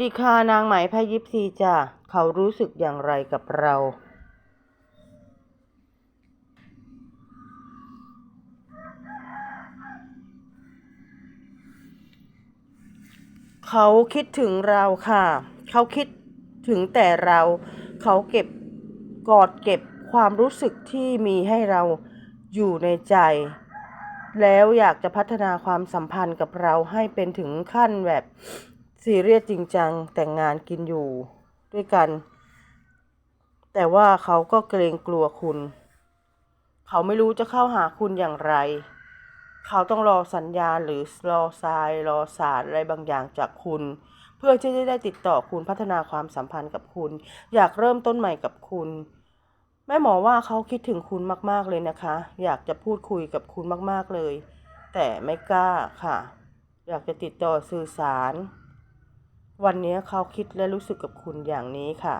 ดีค่ะนางไหมพายิปซีจ้ะเขารู้สึกอย่างไรกับเรา เขาคิดถึงเราค่ะ เขาคิดถึงแต่เรา เขาเก็บกอดเก็บความรู้สึกที่มีให้เราอยู่ในใจ แล้วอยากจะพัฒนาความสัมพันธ์กับเราให้เป็นถึงขั้นแบบ ซีเรียสจริงจังแต่งงานกินอยู่ด้วยกัน แต่ว่าเขาก็เกรงกลัวคุณ เขาไม่รู้จะเข้าหาคุณอย่างไร เขาต้องรอสัญญาหรือรอทรายรอสารอะไรบางอย่างจากคุณ เพื่อที่จะได้ติดต่อคุณพัฒนาความสัมพันธ์กับคุณ อยากเริ่มต้นใหม่กับคุณแม่หมอว่าเขาคิดถึงคุณมากๆเลยนะคะ อยากจะพูดคุยกับคุณมากๆเลย แต่ไม่กล้าค่ะ อยากจะติดต่อสื่อสาร วันนี้เขาคิดและรู้สึกกับคุณอย่างนี้ค่ะ